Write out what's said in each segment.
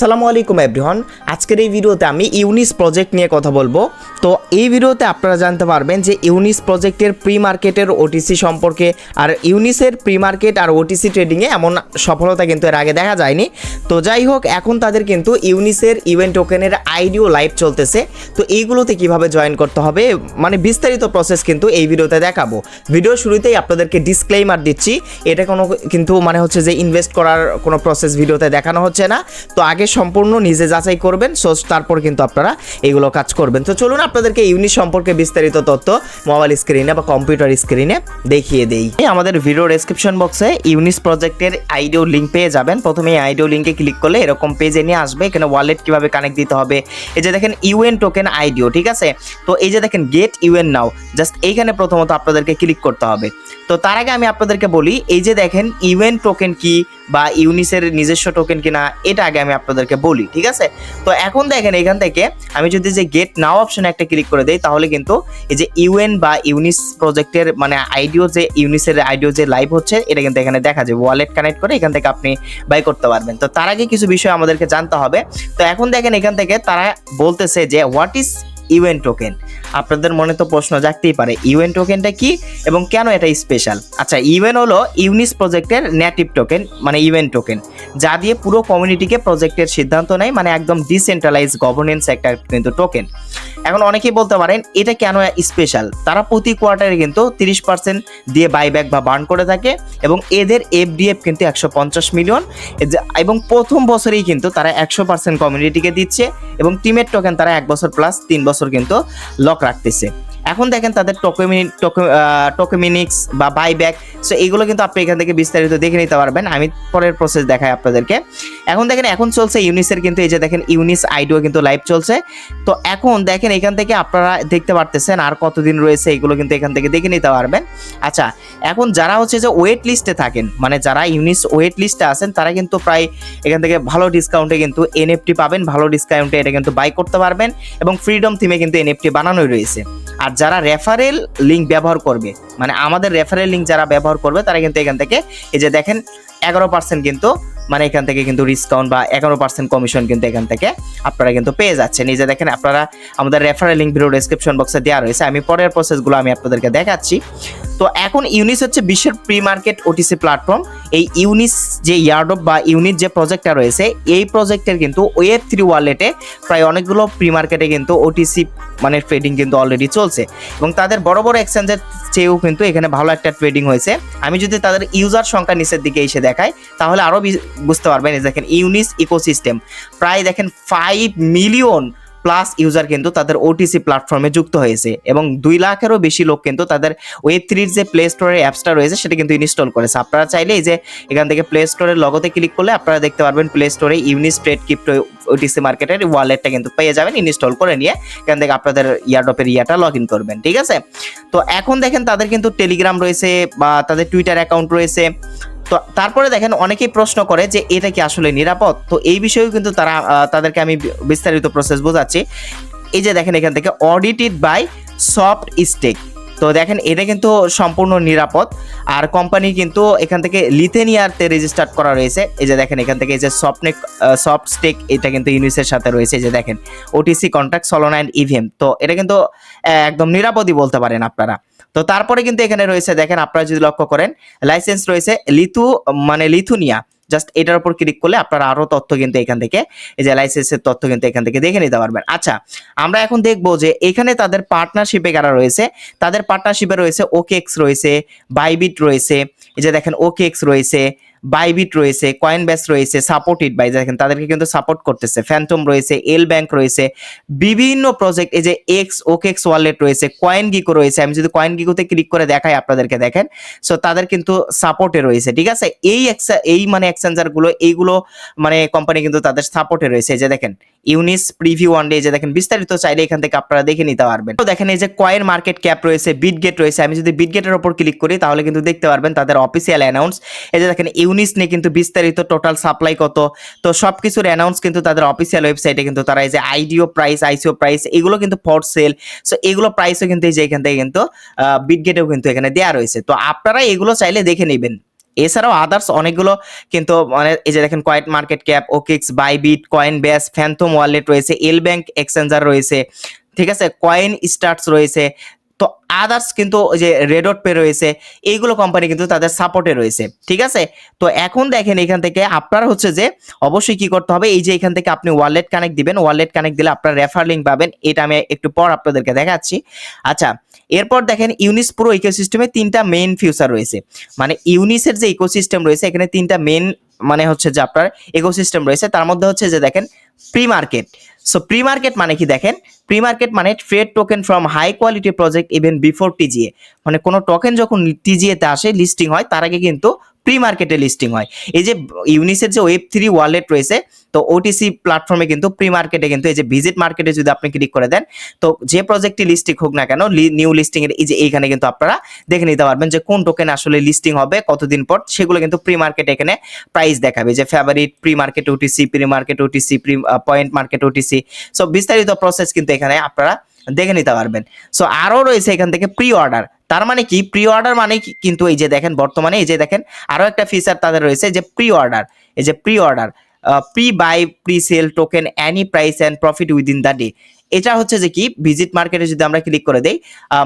আসসালামু আলাইকুম এভরিওয়ান আজকের এই ভিডিওতে আমি ইউনিস প্রজেক্ট নিয়ে কথা বলব। তো এই ভিডিওতে আপনারা জানতে পারবেন যে ইউনিস প্রজেক্টের প্রি মার্কেটের ওটিসি সম্পর্কে আর ইউনিসের প্রি মার্কেট আর ওটিসি ট্রেডিংয়ে এমন সফলতা কিন্তু এর আগে দেখা যায়নি। তো যাই হোক, এখন তাদের কিন্তু ইউনিসের ইভেন্ট টোকেনের আইডিও লাইভ চলতেছে। তো এইগুলোতে কীভাবে জয়েন করতে হবে মানে বিস্তারিত প্রসেস কিন্তু এই ভিডিওতে দেখাবো। ভিডিও শুরুতেই আপনাদেরকে ডিসক্লেইমার দিচ্ছি, এটা কোনো কিন্তু মানে হচ্ছে যে ইনভেস্ট করার কোনো প্রসেস ভিডিওতে দেখানো হচ্ছে না। তো আগে সম্পূর্ণ নিজে যাচাই করবেন। সো তারপর কিন্তু আপনারা এগুলো কাজ করবেন। তো চলুন আপনাদেরকে ইউনিট সম্পর্কে বিস্তারিত তথ্য মোবাইল স্ক্রিনে বা কম্পিউটার স্ক্রিনে দেখিয়ে দেই। আমাদের ভিডিও ডেসক্রিপশন বক্সে ইউনিস প্রজেক্টের আইডিও লিঙ্ক পেয়ে যাবেন। প্রথমে আইডিও লিঙ্কে ক্লিক করলে এরকম পেজে নিয়ে আসবে। এখানে ওয়ালেট কীভাবে কানেক্ট দিতে হবে? এই যে দেখেন ইউএন টোকেন আইডিও ঠিক আছে? তো এই যে দেখেন গেট ইউএন নাও জাস্ট এইখানে প্রথমত আপনাদেরকে ক্লিক করতে হবে। তো তার আগে আমি আপনাদেরকে বলি, এই যে দেখেন ইউএন টোকেন কি বা ইউনিসের নিজস্ব টোকেন কিনা, এটা আগে আমি আপনাদেরকে বলি, ঠিক আছে? তো এখন দেখেন এখান থেকে আমি যদি যে গেট নাও অপশনে একটা ক্লিক করে দেই, তাহলে কিন্তু এই যে ইউএন বা ইউনিস প্রজেক্টের মানে আইডিও যে ইউনিসের আইডিও যে লাইভ হচ্ছে, এটা কিন্তু এখানে দেখা যায়। ওয়ালেট কানেক্ট করে এখান থেকে আপনি বাই করতে পারবেন। তো তার আগে কিছু বিষয় আমাদেরকে জানতে হবে। তো এখন দেখেন এখান থেকে তারা বলতেছে যে হোয়াট ইজ ইউএন টোকেন আপনাদের মনে তো প্রশ্ন জাগতেই পারে ইউএন টোকেনটা কি এবং কেন এটা স্পেশাল আচ্ছা ইউএন হলো ইউনিস প্রজেক্টের নেটিভ টোকেন মানে ইউএন টোকেন যা দিয়ে পুরো কমিউনিটিকে প্রজেক্টের সিদ্ধান্ত নেয় মানে একদম ডিসেন্ট্রালাইজ গভর্নেন্স একটা কিন্তু টোকেন এখন অনেকেই বলতে পারেন, এটা কেন স্পেশাল তারা প্রতি কোয়ার্টারে কিন্তু তিরিশ পার্সেন্ট দিয়ে বাইব্যাক বা বার্ন করে থাকে এবং এদের এফডিএফ কিন্তু একশো পঞ্চাশ মিলিয়ন এবং প্রথম বছরেই কিন্তু তারা একশো পার্সেন্ট কমিউনিটিকে দিচ্ছে এবং টিমের টোকেন তারা এক বছর প্লাস তিন বছর কিন্তু লক রাখতেছে। এখন দেখেন তাদের টোকেমিনি টোকেমিনিক্স বা বাইব্যাক সো এইগুলো কিন্তু আপনি এখান থেকে বিস্তারিত দেখে নিতে পারবেন। আমি পরের প্রসেস দেখাই আপনাদেরকে। এখন দেখেন, এখন চলছে ইউনিসের কিন্তু এই যে দেখেন ইউনিস আইডিও কিন্তু লাইভ চলছে। তো এখন দেখেন এখান থেকে আপনারা দেখতে পারতেছেন আর কতদিন রয়েছে এগুলো কিন্তু এখান থেকে দেখে নিতে পারবেন। আচ্ছা এখন যারা হচ্ছে যে ওয়েট লিস্টে থাকেন মানে যারা ইউনিস ওয়েট লিস্টে আছেন, তারা কিন্তু প্রায় এখান থেকে ভালো ডিসকাউন্টে কিন্তু এনএফটি পাবেন। ভালো ডিসকাউন্টে এটা কিন্তু বাই করতে পারবেন এবং ফ্রিডম থিমে কিন্তু এনএফটি বানানোই রয়েছে। আর যারা রেফারেল লিঙ্ক ব্যবহার করবে মানে আমাদের রেফারেল লিঙ্ক যারা ব্যবহার করবে, তারা কিন্তু এখান থেকে এই যে দেখেন, এগারো পার্সেন্ট কিন্তু মানে এখান থেকে কিন্তু ডিসকাউন্ট বা এগারো পার্সেন্ট কমিশন কিন্তু এখান থেকে আপনারা কিন্তু পেয়ে যাচ্ছেন। নিজে দেখেন, আপনারা আমাদের রেফারেল লিঙ্ক ভিডিও ডেসক্রিপশন বক্সে দেওয়া রয়েছে। আমি পরের প্রসেসগুলো আমি আপনাদেরকে দেখাচ্ছি। তো এখন ইউনিস হচ্ছে বিশ্বের প্রি মার্কেট ওটিসি প্ল্যাটফর্ম এই ইউনিস যে ইয়ার্ড বা ইউনিট যে প্রজেক্টটা রয়েছে, এই প্রজেক্টের কিন্তু ওয়েব থ্রি ওয়ালেটে প্রায় অনেকগুলো প্রি মার্কেটে কিন্তু ওটিসি মানে ট্রেডিং কিন্তু অলরেডি চলছে। এবং তাদের বড় বড় এক্সচেঞ্জের চেয়েও কিন্তু এখানে ভালো একটা ট্রেডিং হয়েছে। আমি যদি তাদের ইউজার সংখ্যা নিচের দিকে এসে দেখাই, তাহলে আরও বুঝতে পারবেন দেখেন ইউনিস ইকোসিস্টেম প্রায় দেখেন ফাইভ মিলিয়ন প্লাস ইউজার কিন্তু তাদের ওটিসি প্ল্যাটফর্মে যুক্ত হয়েছে এবং দুই লাখেরও বেশি লোক কিন্তু তাদের ওয়েব থ্রির যে প্লে স্টোরের অ্যাপসটা রয়েছে সেটা কিন্তু ইনস্টল করেছে। আপনারা চাইলে এই যে এখান থেকে প্লে স্টোরের লগতে ক্লিক করলে আপনারা দেখতে পারবেন প্লে স্টোরে ইউনিস ট্রেড ক্রিপ্টো ওটিসি মার্কেটের ওয়ালেটটা কিন্তু পেয়ে যাবেন ইনস্টল করে নিয়ে এখান থেকে আপনাদের ইয়ারডপের ইয়াটা লগ ইন করবেন, ঠিক আছে? তো এখন দেখেন তাদের কিন্তু টেলিগ্রাম রয়েছে বা তাদের টুইটার অ্যাকাউন্ট রয়েছে। তো তারপরে দেখেন অনেকেই প্রশ্ন করে যে এটা কি আসলে নিরাপদ? তো এই বিষয়েও কিন্তু তারা তাদেরকে আমি বিস্তারিত প্রসেস বোঝাচ্ছি। এই যে দেখেন এখান থেকে অডিটেড বাই সফট স্টেক তো দেখেন এটা কিন্তু সম্পূর্ণ নিরাপদ। আর কোম্পানি কিন্তু এখান থেকে লিথেনিয়ারতে রেজিস্টার করা রয়েছে। এই যে দেখেন এখান থেকে এই যে সফটনেক সফট স্টেক এটা কিন্তু ইউনিসের সাথে রয়েছে। এই যে দেখেন OTC contract Solana and EVM তো এটা কিন্তু একদম নিরাপদই বলতে পারেন আপনারা। তো তারপরে কিন্তু এখানে রয়েছে, দেখেন আপনারা যদি লক্ষ্য করেন লাইসেন্স রয়েছে লিথু মানে লিথুনিয়া। জাস্ট এটার উপর ক্লিক করলে আপনারা আরও তথ্য কিন্তু এখান থেকে, এই যে লাইসেন্সের তথ্য কিন্তু এখান থেকে দেখে নিতে পারবেন। আচ্ছা আমরা এখন দেখব যে এখানে তাদের পার্টনারশিপে কারা রয়েছে? তাদের পার্টনারশিপে রয়েছে ওকেএক্স রয়েছে বাইবিট রয়েছে, এই যে দেখেন ওকেএক্স রয়েছে বাইবিট রয়েছে কয়েন ব্যাস রয়েছে সাপোর্টেড বাই দেখেন, তাদেরকে কিন্তু সাপোর্ট করতেছে। ফ্যান্টম রয়েছে এল ব্যাংক রয়েছে, বিভিন্ন প্রজেক্ট এই যে এক্স ওকেক্স ওয়ালেট রয়েছে কয়েন গিকো রয়েছে, আমি যদি কয়েন গিকোতে ক্লিক করে দেখাই আপনাদেরকে, দেখেন। সো তাদের কিন্তু সাপোর্টে রয়েছে, ঠিক আছে? এই এই মানে এক্সচেঞ্জারগুলো, এইগুলো মানে কোম্পানি কিন্তু তাদের সাপোর্টে রয়েছে যে দেখেন ইউনিস প্রিভিউ ওয়ান ডে যে দেখেন, বিস্তারিত চাইলে এখান থেকে আপনারা দেখে নিতে পারবেন। তো দেখেন, এই যে কয়েন মার্কেট ক্যাপ রয়েছে বিটগেট রয়েছে, আমি যদি বিটগেটের উপর ক্লিক করি, তাহলে কিন্তু দেখতে পারবেন তাদের অফিসিয়াল অ্যানাউন্স এই যে দেখেন ইউনিস নিয়ে কিন্তু বিস্তারিত টোটাল সাপ্লাই কত? তো সব কিছুর অ্যানাউন্স কিন্তু তাদের অফিসিয়াল ওয়েবসাইটে কিন্তু তারা এই যে আইডিও প্রাইস আইসিও প্রাইস এগুলো কিন্তু ফর সেল সো এগুলো প্রাইসও কিন্তু এই যে এখান থেকে কিন্তু বিটগেটেও কিন্তু এখানে দেওয়া রয়েছে। তো আপনারা এগুলো চাইলে দেখে নেবেন। এছাড়াও আদার্স অনেকগুলো কিন্তু মানে এই যে দেখেন coin market cap OKX Bybit Coinbase Phantom wallet রয়েছে এল ব্যাংক এক্সচেঞ্জার রয়েছে, ঠিক আছে? কয়েন স্টার্টস রয়েছে তো আদার্স কিন্তু ওই যে রেডট পে রয়েছে, এইগুলো কোম্পানি কিন্তু তাদের সাপোর্টে রয়েছে, ঠিক আছে? তো এখন দেখেন এখান থেকে আপনার হচ্ছে যে অবশ্যই কি করতে হবে, এই যে এখান থেকে আপনি ওয়ালেট কানেক্ট দিবেন ওয়ালেট কানেক্ট দিলে আপনার রেফার লিঙ্ক পাবেন, এটা আমি একটু পর আপনাদেরকে দেখাচ্ছি। আচ্ছা এরপর দেখেন ইউনিস পুরো ইকোসিস্টেমে তিনটা মেইন ফিউচার রয়েছে মানে ইউনিসের যে ইকোসিস্টেম রয়েছে, এখানে তিনটা মেইন মানে হচ্ছে যে আপনার ইকোসিস্টেম রয়েছে, তার মধ্যে হচ্ছে যে দেখেন pre market so pre market মানে কি দেখেন? প্রি মার্কেট মানে trade token from high quality project even before TGE মানে কোনো টোকেন যখন টিজিএতে আসে লিস্টিং হয়, তার আগে কিন্তু প্রি মার্কেটে লিস্টিং হয়। এই যে ইউনিসের যে ওয়েব থ্রি ওয়ালেট রয়েছে, তো ওটিসি প্ল্যাটফর্মে কিন্তু প্রি মার্কেটে কিন্তু এই যে ভিজিট মার্কেটে যদি আপনি ক্লিক করে দেন, তো যে প্রজেক্টটি লিস্টিং হোক না কেন নিউ লিস্টিং এর এই যে এইখানে কিন্তু আপনারা দেখে নিতে পারবেন যে কোন টোকেন আসলে লিস্টিং হবে, কতদিন পর, সেগুলো কিন্তু প্রি মার্কেট এখানে প্রাইস দেখাবে। যে favourite pre market OTC pre market OTC pre point market OTC so বিস্তারিত প্রসেস কিন্তু এখানে আপনারা দেখে নিতে পারবেন। সো আরও রয়েছে এখান থেকে প্রি অর্ডার তার মানে কি? প্রি অর্ডার মানে কিন্তু এই যে দেখেন, বর্তমানে এই যে দেখেন, আরও একটা ফিচার তাদের রয়েছে যে প্রি অর্ডার এই যে pre order pre buy pre sell token any price and profit within the day এটা হচ্ছে যে কি? ভিজিট মার্কেটে যদি আমরা ক্লিক করে দেই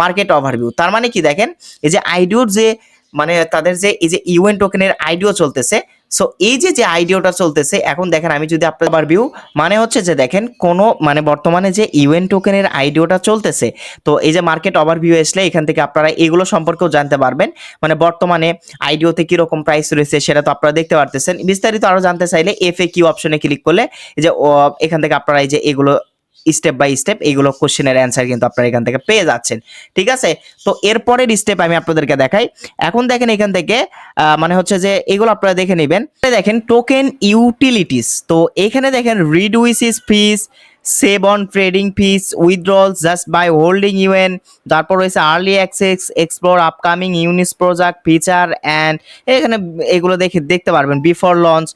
মার্কেট ওভারভিউ তার মানে কি দেখেন? এই যে আইডিওর যে মানে তাদের যে, এই যে ইউএন টোকেনের আইডিও চলতেছে সো এই যে যে আইডিওটা চলতেছে, এখন দেখেন আমি যদি আপনার ভিউ মানে হচ্ছে যে দেখেন, কোনো মানে বর্তমানে যে ইউএন টোকেনের আইডিওটা চলতেছে, তো এই যে মার্কেট ওভারভিউ আসলে এখান থেকে আপনারা এগুলো সম্পর্কেও জানতে পারবেন। মানে বর্তমানে আইডিওতে কীরকম প্রাইস রয়েছে সেটা তো আপনারা দেখতে পারতেছেন। বিস্তারিত আরও জানতে চাইলে এফ এ কিউ অপশনে ক্লিক করলে, এই যে এখান থেকে আপনারা এই যে এগুলো স্টেপ বাই স্টেপ এইগুলো কোশ্চেনের অ্যান্সার কিন্তু আপনারা এখান থেকে পেয়ে যাচ্ছেন। ঠিক আছে? তো এরপরের স্টেপ আমি আপনাদেরকে দেখাই। এখন দেখেন এখান থেকে মানে হচ্ছে যে এগুলো আপনারা দেখে নেবেন। দেখেন টোকেন ইউটিলিটিস তো এখানে দেখেন reduced fees save on trading fees withdrawal just by holding UN তারপর রয়েছে early access explore upcoming Unis project feature and এখানে এগুলো দেখে দেখতে পারবেন before launch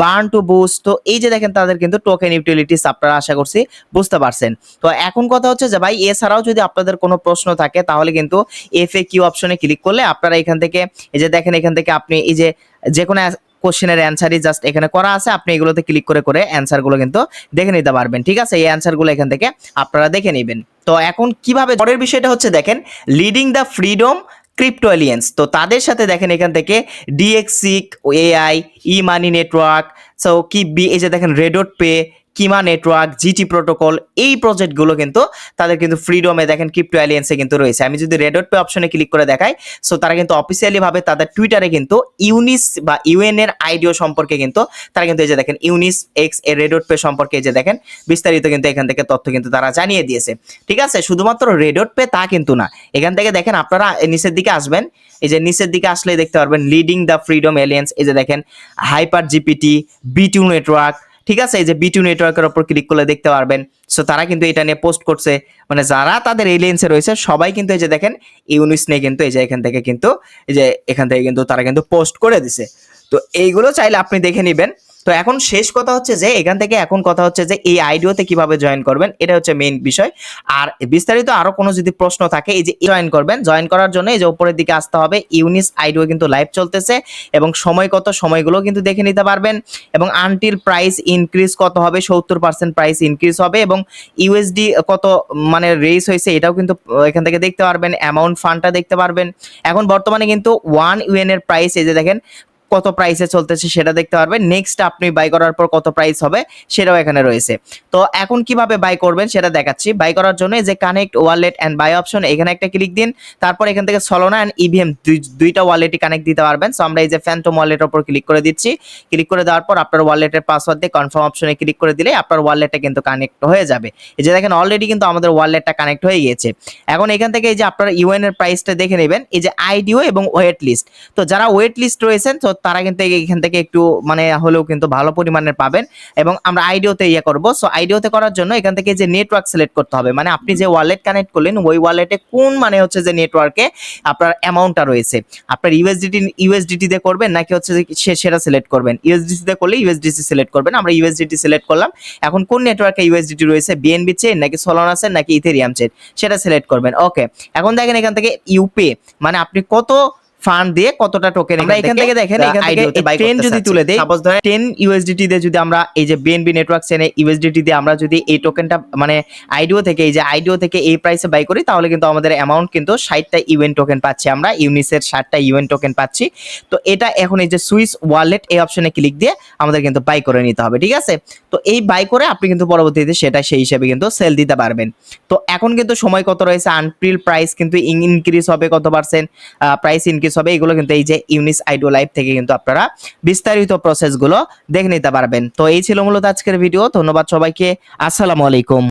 burn to boost তো এই যে দেখেন তাদের কিন্তু টোকেন ইউটিলিটিস আপনারা আশা করছি বুঝতে পারছেন। তো এখন কথা হচ্ছে যে ভাই, এছাড়াও যদি আপনাদের কোনো প্রশ্ন থাকে, তাহলে কিন্তু এফ এ কিউ অপশনে ক্লিক করলে আপনারা এখান থেকে, এই যে দেখেন এখান থেকে আপনি এই যে যে কোনো কোশ্চেনের অ্যান্সারই জাস্ট এখানে করা আছে। আপনি এগুলোতে ক্লিক করে করে অ্যান্সারগুলো কিন্তু দেখে নিতে পারবেন, ঠিক আছে? এই অ্যান্সারগুলো এখান থেকে আপনারা দেখে নেবেন। তো এখন কীভাবে, পরের বিষয়টা হচ্ছে দেখেন leading the freedom crypto alliance তো তাদের সাথে দেখেন এখান থেকে ডিএক্সিক AI e money network so কি বি এই যে দেখেন Redot pay Kima network, GT protocol এই প্রজেক্টগুলো কিন্তু তাদের কিন্তু ফ্রিডমে দেখেন ক্রিপ্টো অ্যালিয়েন্সে কিন্তু রয়েছে। আমি যদি রেডট পে অপশনে ক্লিক করে দেখাই সো তারা কিন্তু অফিসিয়ালি ভাবে তাদের টুইটারে কিন্তু ইউনিস বা ইউএন এর আইডিও সম্পর্কে কিন্তু তারা কিন্তু এই যে দেখেন ইউনিস এক্সের রেডট পে সম্পর্কে এই যে দেখেন বিস্তারিত কিন্তু এখান থেকে তথ্য কিন্তু তারা জানিয়ে দিয়েছে। ঠিক আছে? শুধুমাত্র রেডট পে তা কিন্তু না। এখান থেকে দেখেন আপনারা নিচের দিকে আসবেন, এই যে নিচের দিকে আসলে দেখতে পারবেন লিডিং দ্য ফ্রিডম এলিয়েন্স এই যে দেখেন হাইপার জিপিটি বিটু নেটওয়ার্ক ঠিক আছে? এই যে বিটু নেটওয়ার্কের উপর ক্লিক করলে দেখতে পারবেন। সো তারা কিন্তু এটা নিয়ে পোস্ট করছে। মানে যারা তাদের এলিয়েন্সে রয়েছে, সবাই কিন্তু এই যে দেখেন ইউনিস নিয়ে কিন্তু এই যে এখান থেকে কিন্তু, এই যে এখান থেকে কিন্তু তারা কিন্তু পোস্ট করে দিছে। তো এইগুলো চাইলে আপনি দেখে নেবেন। তো এখন শেষ কথা হচ্ছে যে, এখান থেকে এখন কথা হচ্ছে যে, এই আইডিওতে কীভাবে জয়েন করবেন? এটা হচ্ছে মেইন বিষয়। আর বিস্তারিত আরও কোনো যদি প্রশ্ন থাকে, এই যে জয়েন করবেন জয়েন করার জন্য এই যে উপরের দিকে আসতে হবে ইউনিস আইডিও কিন্তু লাইভ চলতেছে এবং সময় কত, সময়গুলো কিন্তু দেখে নিতে পারবেন এবং আনটিল প্রাইস ইনক্রিজ কত হবে, সত্তর পার্সেন্ট প্রাইস ইনক্রিজ হবে এবং ইউএসডি কত মানে রেস হয়েছে এটাও কিন্তু এখান থেকে দেখতে পারবেন অ্যামাউন্ট ফান্ডটা দেখতে পারবেন। এখন বর্তমানে কিন্তু ওয়ান ইউএন এর প্রাইস এই যে দেখেন কত প্রাইসে চলতেছে সেটা দেখতে পারবেন। নেক্সট আপনি বাই করার পর কত প্রাইস হবে সেটাও এখানে রয়েছে। তো এখন কীভাবে বাই করবেন সেটা দেখাচ্ছি। বাই করার জন্য যে connect wallet and buy option এখানে একটা ক্লিক দিন। তারপর এখান থেকে সলোনা অ্যান্ড ইভিএম দুইটা ওয়ালেটই কানেক্ট দিতে পারবেন। সো আমরা এই যে ফ্যান্টম ওয়ালেটের উপর ক্লিক করে দিচ্ছি। ক্লিক করে দেওয়ার পর আপনার ওয়ালেটের পাসওয়ার্ড দিয়ে কনফার্ম অপশনে ক্লিক করে দিলে আপনার ওয়ালেটটা কিন্তু কানেক্ট হয়ে যাবে। এই যে দেখেন অলরেডি কিন্তু আমাদের ওয়ালেটটা কানেক্ট হয়ে গিয়েছে। এখন এখান থেকে এই যে আপনার ইউএন এর প্রাইসটা দেখে নেবেন। এই যে আইডিও এবং ওয়েট লিস্ট তো যারা ওয়েট লিস্ট রয়েছেন, তো তারা কিন্তু এখান থেকে একটু মানে হলেও কিন্তু ভালো পরিমাণের পাবেন এবং আমরা আইডিওতে ইয়ে করব। সো আইডিওতে করার জন্য এখান থেকে যে নেটওয়ার্ক সিলেক্ট করতে হবে মানে আপনি যে ওয়ালেট কানেক্ট করলেন, ওই ওয়ালেটে কোন মানে হচ্ছে যে নেটওয়ার্কে আপনার অ্যামাউন্টটা রয়েছে? আপনার ইউএসডিটি ইউএসডিটি দিয়ে করবেন নাকি হচ্ছে যে সে- সেটা সিলেক্ট করবেন? ইউএসডিসি দিয়ে করলে ইউএসডিসি সিলেক্ট করবেন। আমরা ইউএসডিটি সিলেক্ট করলাম। এখন কোন নেটওয়ার্কে ইউএসডিটি রয়েছে? বিএনবি চেন নাকি সোলানা চেন নাকি ইথেরিয়াম চেন সেটা সিলেক্ট করবেন। ওকে এখন দেখেন এখান থেকে ইউপে মানে আপনি কত ফান্ড দিয়ে কতটা টোকেন আমরা এখান থেকে দেখেন এখান থেকে ট্রেন যদি তুলে দেই সাপোজ ধরেন টেন ইউএসডিটি দিয়ে যদি আমরা এই যে বিএনবি নেটওয়ার্ক চেনে ইউএসডিটি দিয়ে আমরা যদি এই টোকেনটা মানে আইডিও থেকে এই যে আইডিও থেকে এই প্রাইসে বাই করি তাহলে কিন্তু আমাদের অ্যামাউন্ট কিন্তু ষাটটা ইউএন টোকেন পাচ্ছি আমরা ইউনিসের ষাটটা ইউএন টোকেন পাচ্ছি। তো এটা এখন এই যে সুইস ওয়ালেট এই অপশনে ক্লিক দিয়ে আমাদের কিন্তু বাই করে নিতে হবে ঠিক আছে? তো এই বাই করে আপনি কিন্তু পরবর্তীতে সেটা সেই হিসেবে কিন্তু সেল দিতে পারবেন। তো এখন কিন্তু সময় কত রয়েছে? আনপ্রিল প্রাইস কিন্তু ইনক্রিজ হবে কত পার্সেন্ট প্রাইস ইনক্রিজ হবে, এগুলো কিন্তু এই যে ইউনিস আইডো লাইভ থেকে কিন্তু আপনারা বিস্তারিত প্রসেসগুলো দেখে নিতে পারবেন। তো এই ছিল মূলত আজকের ভিডিও ধন্যবাদ সবাইকে, আসসালামু আলাইকুম।